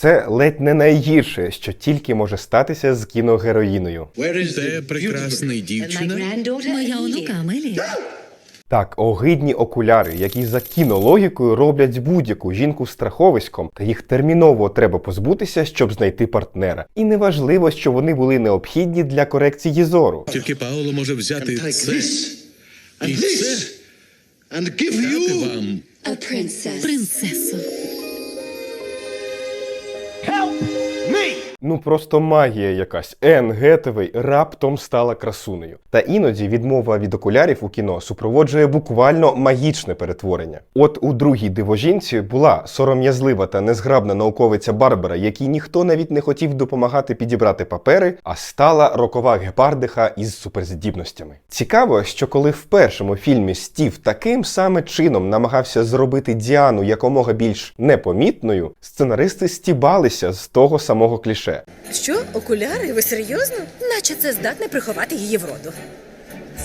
Це ледь не найгірше, що тільки може статися з кіногероїною. Це прекрасний дівчина. Моя онука Амелія. Так, огидні окуляри, які за кінологікою роблять будь-яку жінку страховиськом, та їх терміново треба позбутися, щоб знайти партнера. І неважливо, що вони були необхідні для корекції зору. Тільки Пауло може взяти це this and і this це and give you вам. Принцесо. Ну просто магія якась. Ен Гетевей раптом стала красунею. Та іноді відмова від окулярів у кіно супроводжує буквально магічне перетворення. От у другій дивожінці була сором'язлива та незграбна науковиця Барбара, якій ніхто навіть не хотів допомагати підібрати папери, а стала рокова гепардиха із суперздібностями. Цікаво, що коли в першому фільмі Стів таким саме чином намагався зробити Діану якомога більш непомітною, сценаристи стібалися з того самого кліше. Що, окуляри? Ви серйозно? Наче це здатне приховати її вроду.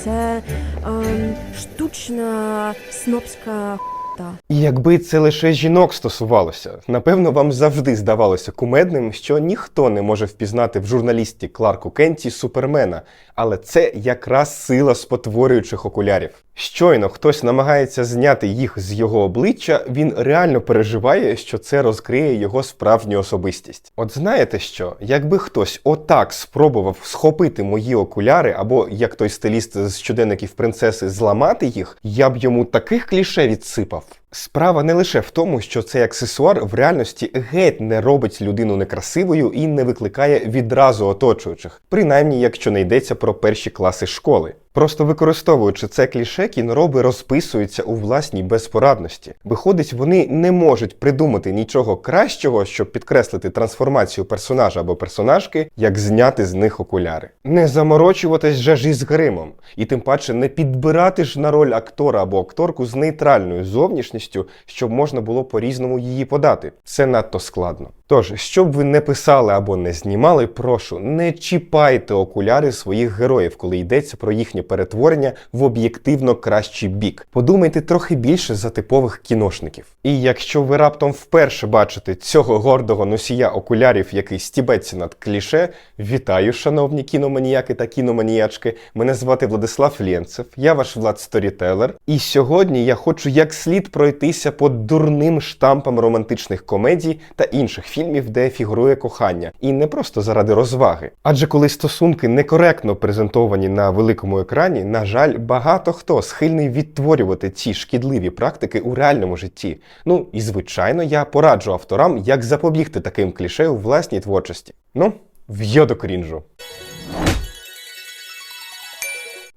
Це ем, штучна снобська та. І якби це лише жінок стосувалося, напевно, вам завжди здавалося кумедним, що ніхто не може впізнати в журналісті Кларку Кенті Супермена, але це якраз сила спотворюючих окулярів. Щойно хтось намагається зняти їх з його обличчя, він реально переживає, що це розкриє його справжню особистість. От знаєте що, якби хтось отак спробував схопити мої окуляри, або як той стиліст з щоденників принцеси зламати їх, я б йому таких кліше відсипав. Справа не лише в тому, що цей аксесуар в реальності геть не робить людину некрасивою і не викликає відразу оточуючих, принаймні якщо не йдеться про перші класи школи. Просто використовуючи це кліше, кінороби розписуються у власній безпорадності. Виходить, вони не можуть придумати нічого кращого, щоб підкреслити трансформацію персонажа або персонажки, як зняти з них окуляри. Не заморочуватись же ж із гримом, і тим паче не підбирати ж на роль актора або акторку з нейтральною зовнішністю, щоб можна було по-різному її подати. Це надто складно. Тож, щоб ви не писали або не знімали, прошу, не чіпайте окуляри своїх героїв, коли йдеться про їхнє перетворення в об'єктивно кращий бік. Подумайте трохи більше за типових кіношників. І якщо ви раптом вперше бачите цього гордого носія окулярів, який стібеться над кліше, вітаю, шановні кіноманіяки та кіноманіячки. Мене звати Владислав Лєнцев, я ваш Влад Сторітелер. І сьогодні я хочу як слід пройтися по дурним штампам романтичних комедій та інших фільмів, де фігурує кохання, і не просто заради розваги. Адже коли стосунки некоректно презентовані на великому екрані, на жаль, багато хто схильний відтворювати ці шкідливі практики у реальному житті. Ну і звичайно, я пораджу авторам, як запобігти таким кліше у власній творчості. Ну, в'йо до крінжу.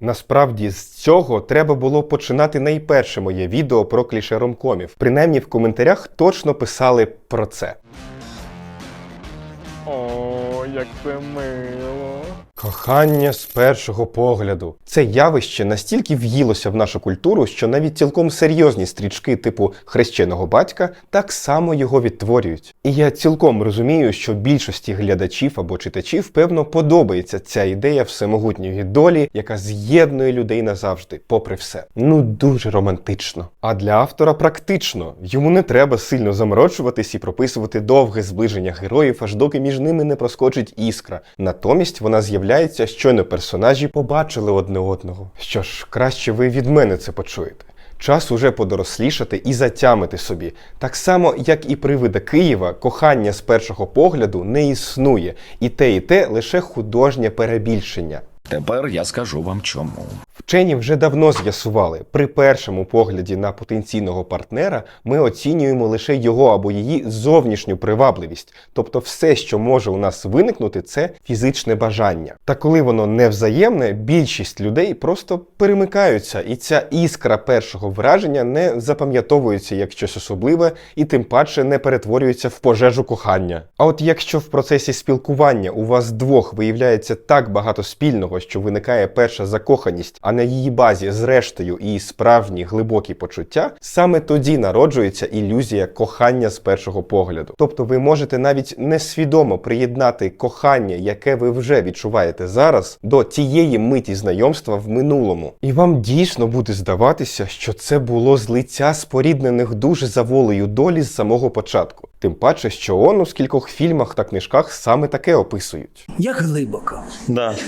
Насправді з цього треба було починати найперше моє відео про кліше ромкомів. Принаймні в коментарях точно писали про це. О, як це мило. Кохання з першого погляду. Це явище настільки в'їлося в нашу культуру, що навіть цілком серйозні стрічки типу хрещеного батька так само його відтворюють. І я цілком розумію, що більшості глядачів або читачів, певно, подобається ця ідея всемогутньої долі, яка з'єднує людей назавжди, попри все. Ну дуже романтично. А для автора практично. Йому не треба сильно заморочуватись і прописувати довге зближення героїв, аж доки між ними не проскочить іскра. Натомість вона з'являється, щойно персонажі побачили одне одного. Що ж, краще ви від мене це почуєте. Час уже подорослішати і затямити собі. Так само, як і привида Києва, кохання з першого погляду не існує, і те, і те лише художнє перебільшення. Тепер я скажу вам чому. Вчені вже давно з'ясували, при першому погляді на потенційного партнера ми оцінюємо лише його або її зовнішню привабливість, тобто все, що може у нас виникнути, це фізичне бажання. Та коли воно невзаємне, більшість людей просто перемикаються, і ця іскра першого враження не запам'ятовується як щось особливе і тим паче не перетворюється в пожежу кохання. А от якщо в процесі спілкування у вас двох виявляється так багато спільного, що виникає перша закоханість, а на її базі, зрештою, і справжні глибокі почуття, саме тоді народжується ілюзія кохання з першого погляду. Тобто ви можете навіть несвідомо приєднати кохання, яке ви вже відчуваєте зараз, до тієї миті знайомства в минулому. І вам дійсно буде здаватися, що це було злиття споріднених душ за волею долі з самого початку. Тим паче, що он у скількох фільмах та книжках саме таке описують. Як глибоко.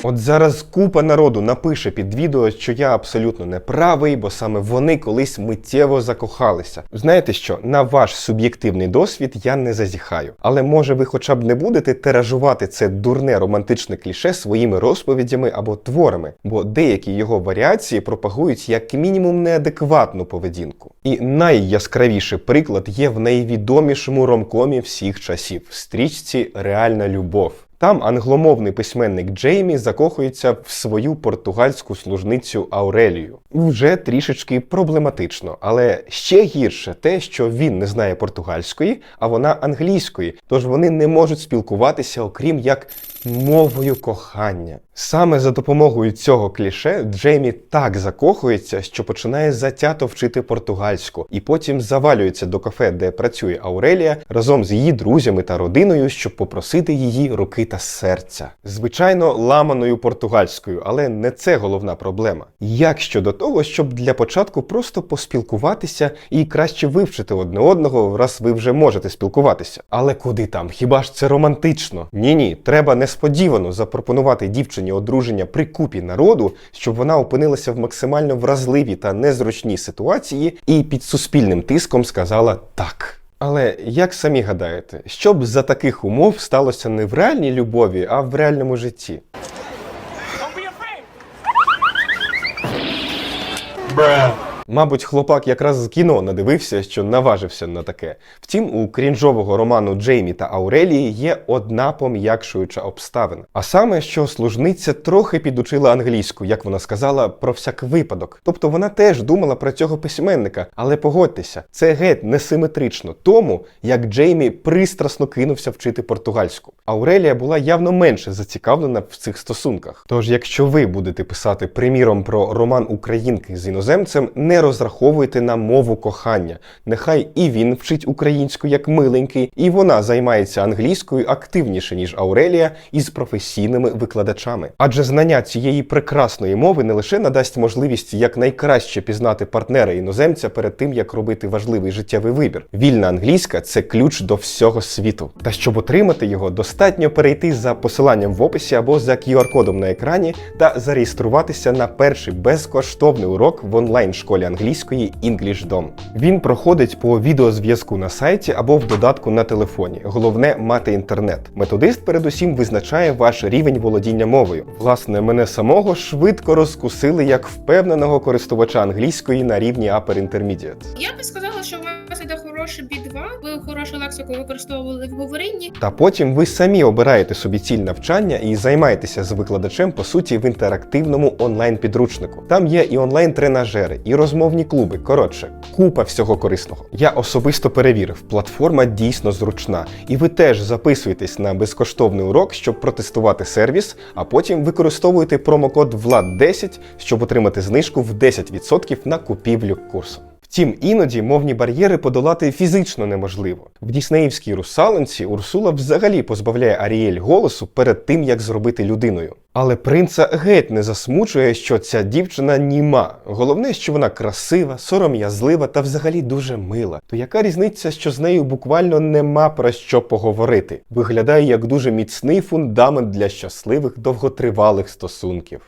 От зараз купа народу напише під відео, що я абсолютно не правий, бо саме вони колись миттєво закохалися. Знаєте що, на ваш суб'єктивний досвід я не зазіхаю. Але може ви хоча б не будете тиражувати це дурне романтичне кліше своїми розповідями або творами, бо деякі його варіації пропагують як мінімум неадекватну поведінку. І найяскравіший приклад є в найвідомішому ромкомі всіх часів стрічці Реальна любов. Там англомовний письменник Джеймі закохується в свою португальську служницю Аурелію. Вже трішечки проблематично, але ще гірше те, що він не знає португальської, а вона англійської, тож вони не можуть спілкуватися, окрім як мовою кохання. Саме за допомогою цього кліше Джеймі так закохується, що починає затято вчити португальську, і потім завалюється до кафе, де працює Аурелія, разом з її друзями та родиною, щоб попросити її руки та серця. Звичайно, ламаною португальською, але не це головна проблема. Як щодо того, щоб для початку просто поспілкуватися і краще вивчити одне одного, раз ви вже можете спілкуватися. Але куди там? Хіба ж це романтично? Ні, ні, треба несподівано запропонувати дівчині одруження при купі народу, щоб вона опинилася в максимально вразливій та незручній ситуації і під суспільним тиском сказала так. Але як самі гадаєте, що б за таких умов сталося не в реальній любові, а в реальному житті? Brown. Мабуть, хлопак якраз з кіно надивився, що наважився на таке. Втім, у крінжового роману Джеймі та Аурелії є одна пом'якшуюча обставина. А саме, що служниця трохи підучила англійську, як вона сказала, про всяк випадок. Тобто вона теж думала про цього письменника, але погодьтеся, це геть несиметрично тому, як Джеймі пристрасно кинувся вчити португальську. Аурелія була явно менше зацікавлена в цих стосунках. Тож, якщо ви будете писати приміром про роман українки з іноземцем, не розраховуйте на мову кохання. Нехай і він вчить українську як миленький, і вона займається англійською активніше, ніж Аурелія, із професійними викладачами. Адже знання цієї прекрасної мови не лише надасть можливість якнайкраще пізнати партнера іноземця перед тим, як робити важливий життєвий вибір. Вільна англійська це ключ до всього світу. Та щоб отримати його, достатньо перейти за посиланням в описі або за QR-кодом на екрані та зареєструватися на перший безкоштовний урок в онлайн-школі англійської EnglishDom. Він проходить по відеозв'язку на сайті або в додатку на телефоні. Головне мати інтернет. Методист передусім визначає ваш рівень володіння мовою. Власне, мене самого швидко розкусили як впевненого користувача англійської на рівні Upper Intermediate. Я би сказала, що у вас іде хороший B2, ви хорошу лексику використовували в говорінні. Та потім ви самі обираєте собі ціль навчання і займаєтеся з викладачем, по суті, в інтерактивному онлайн-підручнику. Там є і онлайн-тренажери, і розмовні клуби. Коротше, купа всього корисного. Я особисто перевірив, платформа дійсно зручна, і ви теж записуєтесь на безкоштовний урок, щоб протестувати сервіс, а потім використовуєте промокод VLAD10, щоб отримати знижку в 10% на купівлю курсу. Втім, іноді мовні бар'єри подолати фізично неможливо. В діснеївській русалонці Урсула взагалі позбавляє Аріель голосу перед тим, як зробити людиною. Але принца геть не засмучує, що ця дівчина німа. Головне, що вона красива, сором'язлива та взагалі дуже мила. То яка різниця, що з нею буквально нема про що поговорити? Виглядає як дуже міцний фундамент для щасливих довготривалих стосунків.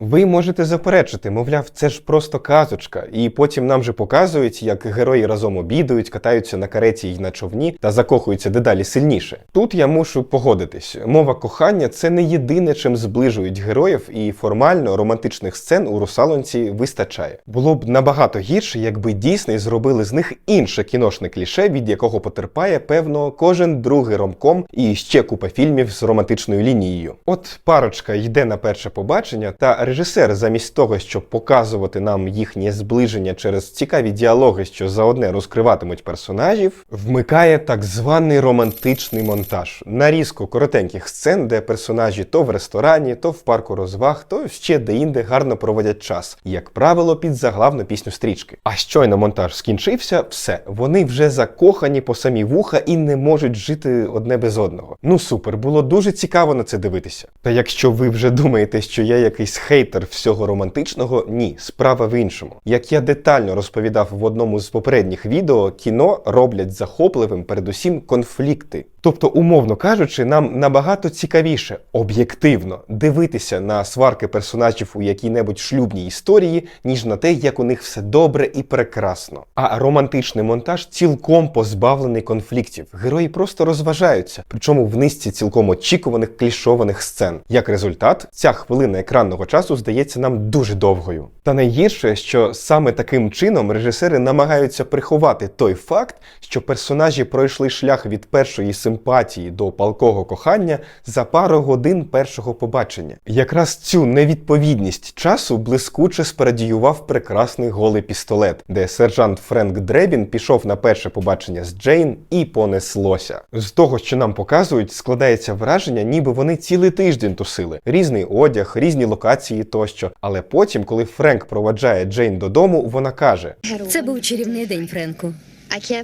Ви можете заперечити, мовляв, це ж просто казочка, і потім нам же показують, як герої разом обідають, катаються на кареті й на човні та закохуються дедалі сильніше. Тут я мушу погодитись. Мова кохання це не єдине, чим зближують героїв, і формально романтичних сцен у русалонці вистачає. Було б набагато гірше, якби Дісней зробили з них інше кіношне кліше, від якого потерпає, певно, кожен другий ромком і ще купа фільмів з романтичною лінією. От парочка йде на перше побачення, та режисер, замість того, щоб показувати нам їхнє зближення через цікаві діалоги, що заодне розкриватимуть персонажів, вмикає так званий романтичний монтаж, нарізку коротеньких сцен, де персонажі то в ресторані, то в парку розваг, то ще деінде гарно проводять час, як правило, під заглавну пісню стрічки. А щойно монтаж скінчився, все, вони вже закохані по самі вуха і не можуть жити одне без одного. Ну супер, було дуже цікаво на це дивитися. Та якщо ви вже думаєте, що я якийсь хейт хейтер всього романтичного? Ні, справа в іншому. Як я детально розповідав в одному з попередніх відео, кіно роблять захопливим передусім конфлікти. Тобто, умовно кажучи, нам набагато цікавіше об'єктивно дивитися на сварки персонажів у якій-небудь шлюбній історії, ніж на те, як у них все добре і прекрасно. А романтичний монтаж цілком позбавлений конфліктів. Герої просто розважаються, причому в низці цілком очікуваних клішованих сцен. Як результат, ця хвилина екранного часу здається нам дуже довгою. Та найгірше, що саме таким чином режисери намагаються приховати той факт, що персонажі пройшли шлях від першої симпатії до палкого кохання за пару годин першого побачення. Якраз цю невідповідність часу блискуче спарадіював прекрасний голий пістолет, де сержант Френк Дребін пішов на перше побачення з Джейн і понеслося. З того, що нам показують, складається враження, ніби вони цілий тиждень тусили. Різний одяг, різні локації тощо. Але потім, коли Френк проваджає Джейн додому, вона каже: Це був чарівний день, Френку.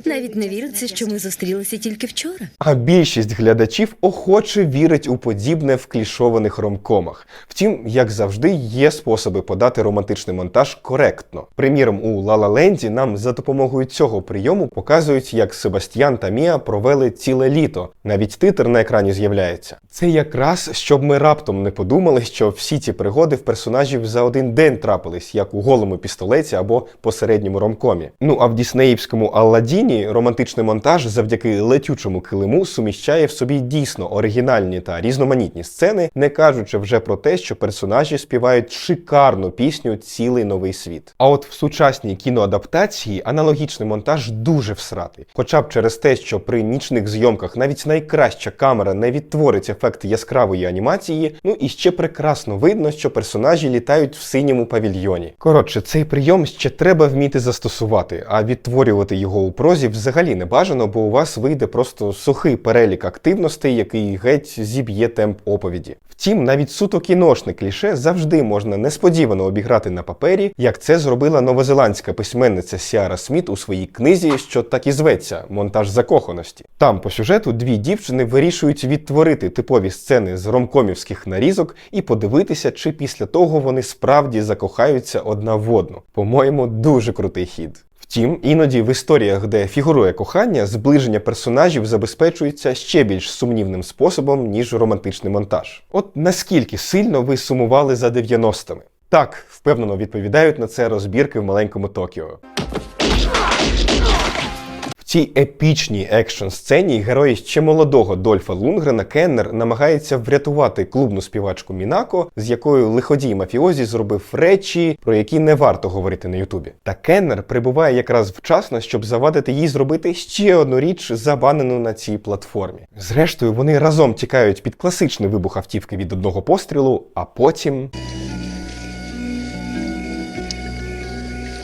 Навіть не віриться, що ми зустрілися тільки вчора. А більшість глядачів охоче вірить у подібне в клішованих ромкомах. Втім, як завжди, є способи подати романтичний монтаж коректно. Приміром, у Ла Ленді нам за допомогою цього прийому показують, як Себастьян та Мія провели ціле літо. Навіть титр на екрані з'являється. Це якраз щоб ми раптом не подумали, що всі ці пригоди в персонажів за один день трапились, як у голому пістолеті або посередньому ромкомі. Ну а в Діснеївському Алладіні романтичний монтаж завдяки летючому килиму суміщає в собі дійсно оригінальні та різноманітні сцени, не кажучи вже про те, що персонажі співають шикарну пісню Цілий новий світ. А от в сучасній кіноадаптації аналогічний монтаж дуже всратий, хоча б через те, що при нічних зйомках навіть найкраща камера не відтворить ефект яскравої анімації, ну і ще прекрасно видно, що персонажі літають в синьому павільйоні. Коротше, цей прийом ще треба вміти застосувати, а відтворювати його у прозі взагалі не бажано, бо у вас вийде просто сухий перелік активностей, який геть зіб'є темп оповіді. Втім, навіть суто кіношне кліше завжди можна несподівано обіграти на папері, як це зробила новозеландська письменниця Сіара Сміт у своїй книзі, що так і зветься Монтаж закоханості. Там по сюжету дві дівчини вирішують відтворити типові сцени з ромкомівських нарізок і подивитися, чи після того вони справді закохаються одна в одну. По-моєму, дуже крутий хід. Втім, іноді в історіях, де фігурує кохання, зближення персонажів забезпечується ще більш сумнівним способом, ніж романтичний монтаж. От наскільки сильно ви сумували за 90-ми? Так, впевнено відповідають на це розбірки в маленькому Токіо. Цій епічній екшн сцені герої ще молодого Дольфа Лунгрена Кеннер намагається врятувати клубну співачку Мінако, з якою лиходій мафіозі зробив речі, про які не варто говорити на Ютубі. Та Кеннер прибуває якраз вчасно, щоб завадити їй зробити ще одну річ, забанену на цій платформі. Зрештою, вони разом тікають під класичний вибух автівки від одного пострілу, а потім.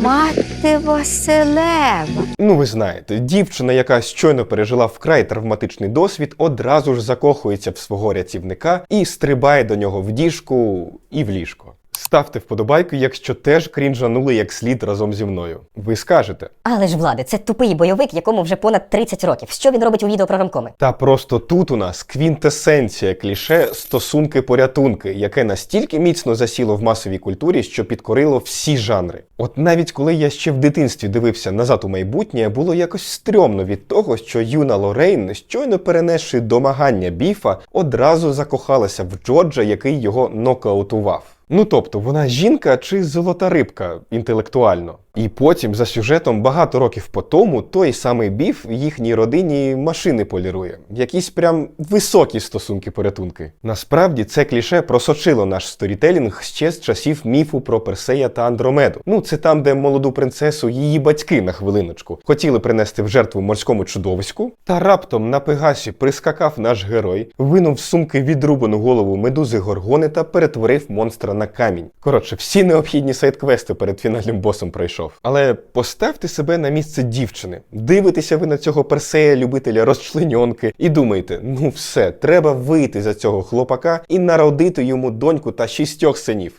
Мати Василева. Ну, ви знаєте, дівчина, яка щойно пережила вкрай травматичний досвід, одразу ж закохується в свого рятівника і стрибає до нього в діжку і в ліжко. Ставте вподобайку, якщо теж крінжанули як слід разом зі мною. Ви скажете. Але ж влади, це тупий бойовик, якому вже понад 30 років. Що він робить у відео про ромкоми? Та просто тут у нас квінтесенція кліше стосунки-порятунки, яке настільки міцно засіло в масовій культурі, що підкорило всі жанри. От навіть коли я ще в дитинстві дивився назад у майбутнє, було якось стрьомно від того, що юна Лорейн, щойно перенесши домагання біфа, одразу закохалася в Джорджа, який його нокаутував. Ну тобто, вона жінка чи золота рибка інтелектуально. І потім, за сюжетом, багато років по тому, той самий біф їхній родині машини полірує. Якісь прям високі стосунки порятунки. Насправді це кліше просочило наш сторітелінг ще з часів міфу про Персея та Андромеду. Ну, це там, де молоду принцесу її батьки на хвилиночку хотіли принести в жертву морському чудовиську, та раптом на Пегасі прискакав наш герой, винув з сумки відрубану голову медузи Горгони та перетворив монстра на камінь. Коротше, всі необхідні сайт-квести перед фінальним босом пройшов. Але поставте себе на місце дівчини. Дивитеся ви на цього персея, любителя розчленьонки, і думаєте, ну все, треба вийти за цього хлопака і народити йому доньку та шістьох синів.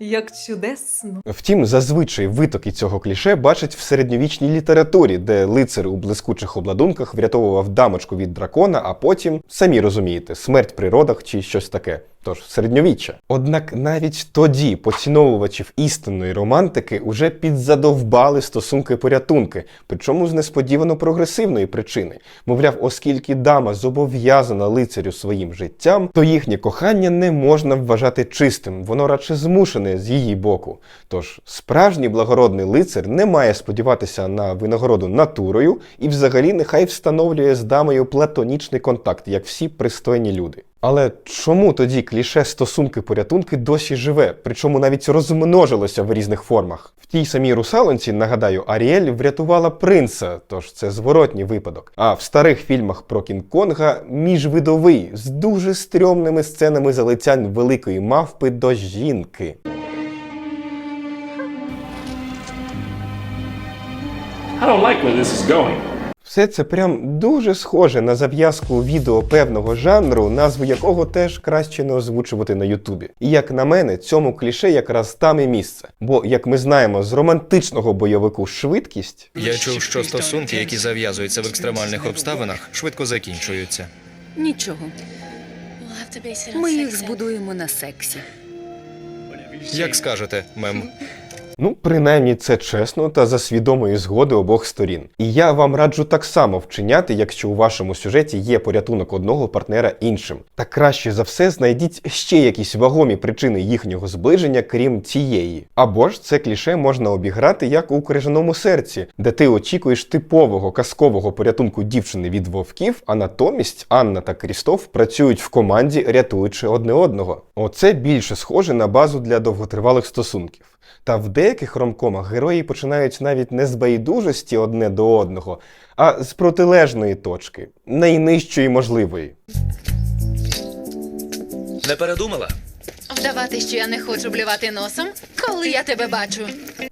Як чудесно. Втім, зазвичай витоки цього кліше бачать в середньовічній літературі, де лицар у блискучих обладунках врятовував дамочку від дракона, а потім, самі розумієте, смерть при родах чи щось таке. Тож середньовіччя. Однак навіть тоді поціновувачів істинної романтики уже підзадовбали стосунки порятунки, причому з несподівано прогресивної причини. Мовляв, оскільки дама зобов'язана лицарю своїм життям, то їхнє кохання не можна вважати чистим, воно радше змушене з її боку. Тож справжній благородний лицар не має сподіватися на винагороду натурою і взагалі нехай встановлює з дамою платонічний контакт, як всі пристойні люди. Але чому тоді кліше стосунки порятунки досі живе, причому навіть розмножилося в різних формах? В тій самій русалонці, нагадаю, Аріель врятувала принца, тож це зворотній випадок. А в старих фільмах про Кінг-Конга міжвидовий з дуже стрьомними сценами залицянь великої мавпи до жінки. I don't like where this is going. Все це прям дуже схоже на зав'язку відео певного жанру, назву якого теж краще не озвучувати на Ютубі. І як на мене, цьому кліше якраз там і місце. Бо, як ми знаємо, з романтичного бойовику швидкість Я чув, що стосунки, які зав'язуються в екстремальних обставинах, швидко закінчуються. Нічого. Ми їх збудуємо на сексі. Як скажете, мем. Ну, принаймні, це чесно та за свідомої згоди обох сторін. І я вам раджу так само вчиняти, якщо у вашому сюжеті є порятунок одного партнера іншим. Та краще за все знайдіть ще якісь вагомі причини їхнього зближення, крім цієї. Або ж це кліше можна обіграти як у крижаному серці, де ти очікуєш типового казкового порятунку дівчини від вовків, а натомість Анна та Крістоф працюють в команді, рятуючи одне одного. Оце більше схоже на базу для довготривалих стосунків. Та в деяких ромкомах герої починають навіть не з байдужості одне до одного, а з протилежної точки, найнижчої можливої. Не передумала? Вдавати, що я не хочу блювати носом, коли я тебе бачу.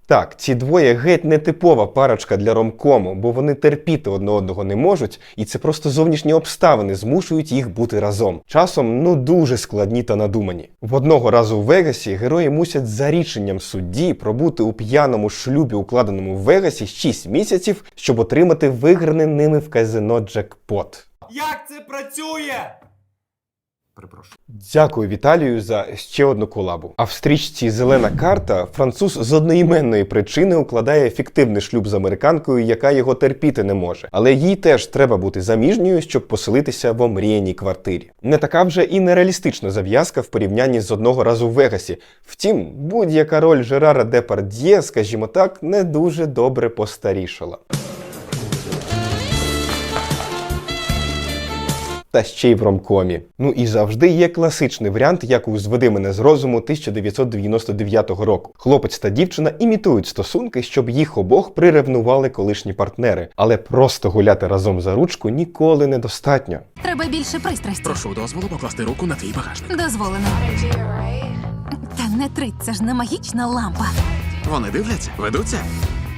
Так, ці двоє геть не типова парочка для ромкому, бо вони терпіти одне одного не можуть, і це просто зовнішні обставини змушують їх бути разом. Часом ну дуже складні та надумані. В одного разу в Вегасі герої мусять за рішенням судді пробути у п'яному шлюбі, укладеному в Вегасі 6 місяців, щоб отримати виграний ними в казино джекпот. Як це працює? Дякую Віталію за ще одну колабу. А в стрічці Зелена карта француз з одноіменної причини укладає фіктивний шлюб з американкою, яка його терпіти не може. Але їй теж треба бути заміжньою, щоб поселитися в омріяній квартирі. Не така вже і нереалістична зав'язка в порівнянні з одного разу в Вегасі. Втім, будь-яка роль Жерара Депард'є, скажімо так, не дуже добре постарішала. Та ще й в ромкомі. Ну і завжди є класичний варіант, як у «Зведи мене з розуму 1999 року. Хлопець та дівчина імітують стосунки, щоб їх обох приревнували колишні партнери, але просто гуляти разом за ручку ніколи недостатньо. Треба більше пристрасті. Прошу дозволу покласти руку на твій багажник. Дозволено. Та не трить, це ж не магічна лампа. Вони дивляться, ведуться.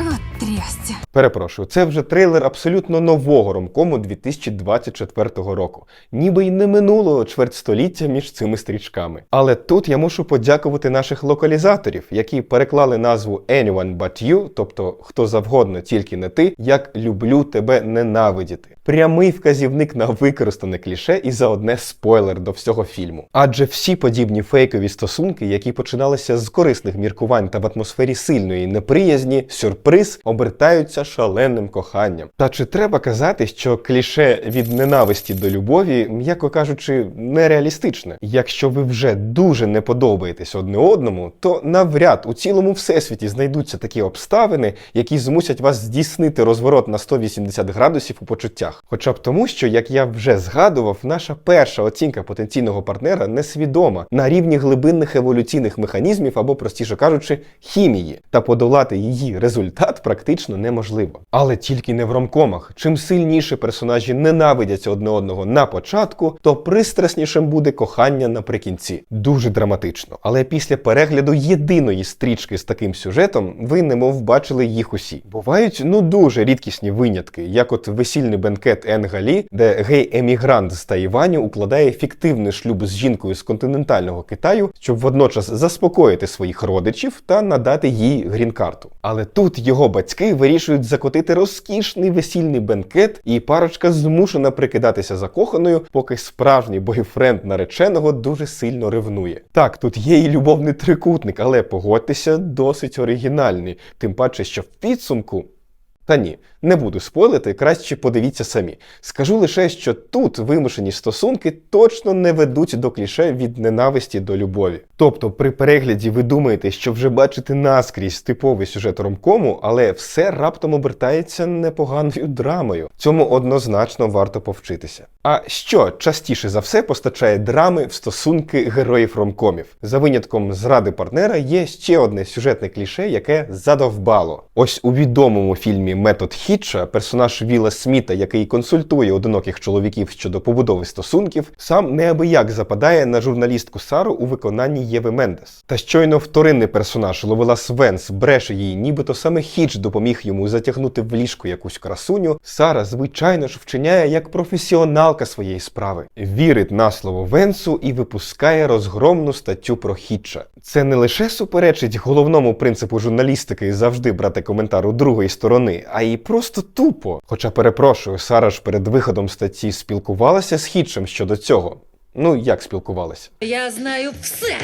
От трясця. Перепрошую, це вже трейлер абсолютно нового ромкому 2024 року. Ніби й не минуло чверть століття між цими стрічками. Але тут я мушу подякувати наших локалізаторів, які переклали назву Anyone But You, тобто хто завгодно, тільки не ти, як люблю тебе ненавидіти. Прямий вказівник на використане кліше і заодне спойлер до всього фільму. Адже всі подібні фейкові стосунки, які починалися з корисних міркувань та в атмосфері сильної неприязні, сюрприз обертаються шаленим коханням. Та чи треба казати, що кліше від ненависті до любові, м'яко кажучи, нереалістичне? Якщо ви вже дуже не подобаєтесь одне одному, то навряд у цілому всесвіті знайдуться такі обставини, які змусять вас здійснити розворот на 180 градусів у почуттях. Хоча б тому, що, як я вже згадував, наша перша оцінка потенційного партнера несвідома на рівні глибинних еволюційних механізмів або, простіше кажучи, хімії, та подолати її результат практично неможливо. Але тільки не в ромкомах. Чим сильніше персонажі ненавидять одне одного на початку, то пристраснішим буде кохання наприкінці. Дуже драматично. Але після перегляду єдиної стрічки з таким сюжетом ви немов бачили їх усі. Бувають ну дуже рідкісні винятки, як от весільний бенкет Енгалі, де гей-емігрант з Тайваню укладає фіктивний шлюб з жінкою з континентального Китаю, щоб водночас заспокоїти своїх родичів та надати їй грін-карту. Але тут його батьки батьки вирішують закотити розкішний весільний бенкет, і парочка змушена прикидатися закоханою, поки справжній бойфренд нареченого дуже сильно ревнує. Так, тут є і любовний трикутник, але погодьтеся, досить оригінальний, тим паче, що в підсумку. Та ні, не буду спойлити, краще подивіться самі. Скажу лише, що тут вимушені стосунки точно не ведуть до кліше від ненависті до любові. Тобто, при перегляді ви думаєте, що вже бачите наскрізь типовий сюжет ромкому, але все раптом обертається непоганою драмою. Цьому однозначно варто повчитися. А що частіше за все постачає драми в стосунки героїв ромкомів? За винятком зради партнера є ще одне сюжетне кліше, яке задовбало. Ось у відомому фільмі Метод Хітча персонаж Віла Сміта, який консультує одиноких чоловіків щодо побудови стосунків, сам неабияк западає на журналістку Сару у виконанні Єви Мендес. Та щойно вторинний персонаж Ловелас Венс бреше їй, нібито саме Хітч допоміг йому затягнути в ліжко якусь красуню. Сара, звичайно ж, вчиняє як професіоналка своєї справи, вірить на слово Венсу і випускає розгромну статтю про Хітча. Це не лише суперечить головному принципу журналістики завжди брати коментар у другої сторони, а й просто тупо. Хоча перепрошую, Сара ж перед виходом статті спілкувалася з Хітчем щодо цього. Ну як спілкувалася? Я знаю все,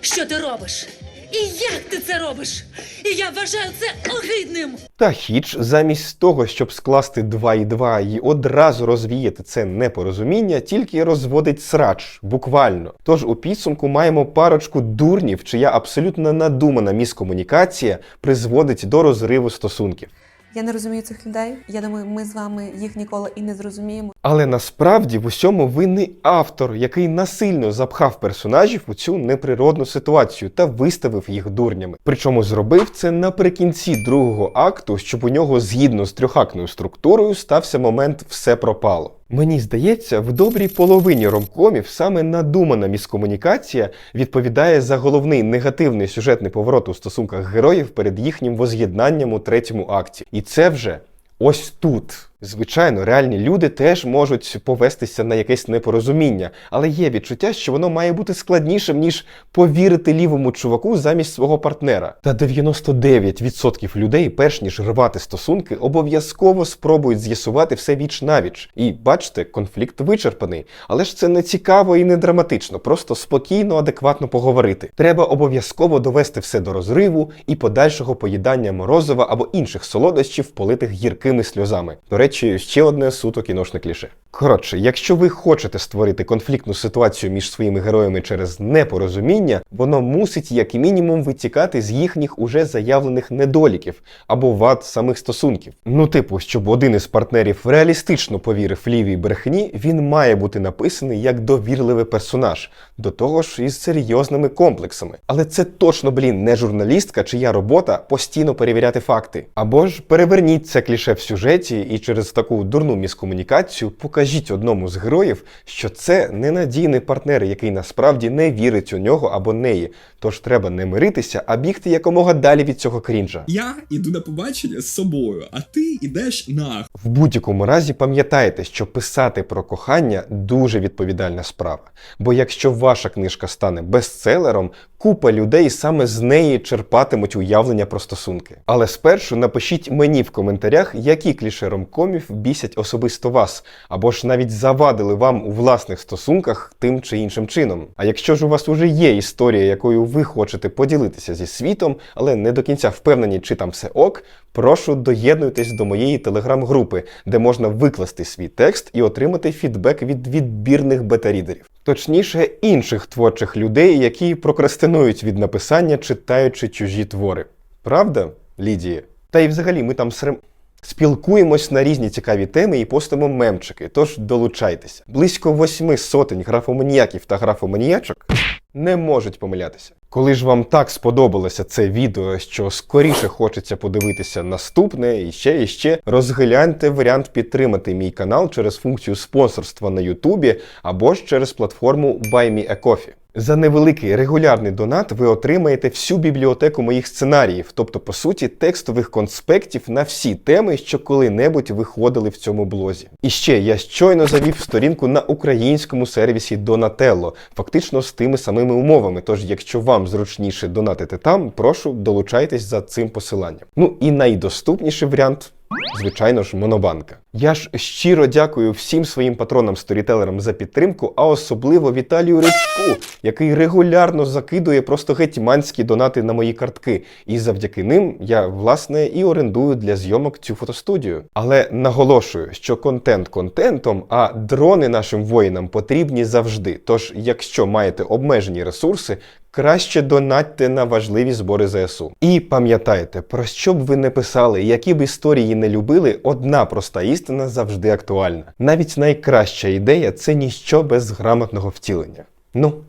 що ти робиш. І як ти це робиш. І я вважаю це огидним. Та Хіч, замість того, щоб скласти 2 і 2 і одразу розвіяти це непорозуміння, тільки розводить срач, буквально. Тож у підсумку маємо парочку дурнів, чия абсолютно надумана міскомунікація призводить до розриву стосунків. Я не розумію цих людей. Я думаю, ми з вами їх ніколи і не зрозуміємо. Але насправді в усьому винний автор, який насильно запхав персонажів у цю неприродну ситуацію та виставив їх дурнями. Причому зробив це наприкінці другого акту, щоб у нього згідно з трьохактною структурою стався момент все пропало. Мені здається, в добрій половині ромкомів саме надумана міскомунікація відповідає за головний негативний сюжетний поворот у стосунках героїв перед їхнім воз'єднанням у третьому акті. І це вже ось тут. Звичайно, реальні люди теж можуть повестися на якесь непорозуміння, але є відчуття, що воно має бути складнішим, ніж повірити лівому чуваку замість свого партнера. Та 99% людей, перш ніж рвати стосунки, обов'язково спробують з'ясувати все віч навіч. І бачите, конфлікт вичерпаний. Але ж це не цікаво і не драматично, просто спокійно, адекватно поговорити. Треба обов'язково довести все до розриву і подальшого поїдання морозива або інших солодощів, политих гіркими сльозами. До речі, ще одне суто кіношне кліше. Коротше, якщо ви хочете створити конфліктну ситуацію між своїми героями через непорозуміння, воно мусить як мінімум витікати з їхніх уже заявлених недоліків або вад самих стосунків. Ну, типу, щоб один із партнерів реалістично повірив лівій брехні, він має бути написаний як довірливий персонаж, до того ж із серйозними комплексами. Але це точно, блін, не журналістка, чия робота постійно перевіряти факти. Або ж переверніть це кліше в сюжеті і через таку дурну міскомунікацію покажіть одному з героїв, що це ненадійний партнер, який насправді не вірить у нього або неї. Тож треба не миритися, а бігти якомога далі від цього крінжа. Я іду на побачення з собою, а ти ідеш на В будь-якому разі пам'ятайте, що писати про кохання дуже відповідальна справа. Бо якщо ваша книжка стане бестселером, купа людей саме з неї черпатимуть уявлення про стосунки. Але спершу напишіть мені в коментарях, які кліше ромкомів бісять особисто вас, або ж навіть завадили вам у власних стосунках тим чи іншим чином. А якщо ж у вас уже є історія, якою ви хочете поділитися зі світом, але не до кінця впевнені, чи там все ок, прошу доєднуйтесь до моєї телеграм-групи, де можна викласти свій текст і отримати фідбек від відбірних бета-рідерів. Точніше, інших творчих людей, які прокрастинують від написання, читаючи чужі твори. Правда, Лідія? Та й взагалі ми там срем... Спілкуємось на різні цікаві теми і постимо мемчики, тож долучайтеся. Близько восьми сотень графоманіяків та графоманіячок не можуть помилятися. Коли ж вам так сподобалося це відео, що скоріше хочеться подивитися наступне і ще і ще, розгляньте варіант підтримати мій канал через функцію спонсорства на Ютубі або ж через платформу Buy Me a Coffee. За невеликий регулярний донат ви отримаєте всю бібліотеку моїх сценаріїв, тобто, по суті, текстових конспектів на всі теми, що коли-небудь виходили в цьому блозі. І ще я щойно завів сторінку на українському сервісі Donatello, фактично з тими самими умовами. Тож, якщо вам зручніше донатити там, прошу долучайтесь за цим посиланням. Ну і найдоступніший варіант. Звичайно ж, Монобанка. Я ж щиро дякую всім своїм патронам-сторітелерам за підтримку, а особливо Віталію Ричку, який регулярно закидує просто гетьманські донати на мої картки. І завдяки ним я власне і орендую для зйомок цю фотостудію. Але наголошую, що контент контентом, а дрони нашим воїнам потрібні завжди. Тож, якщо маєте обмежені ресурси, краще донатьте на важливі збори ЗСУ. І пам'ятайте, про що б ви не писали, які б історії не любили, одна проста істина істина завжди актуальна. Навіть найкраща ідея це ніщо без грамотного втілення. Ну,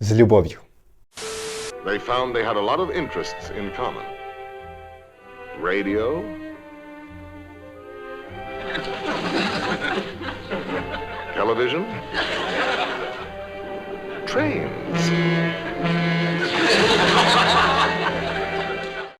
з любов'ю. They found they had a lot of interests in common. Radio. Television. Trains.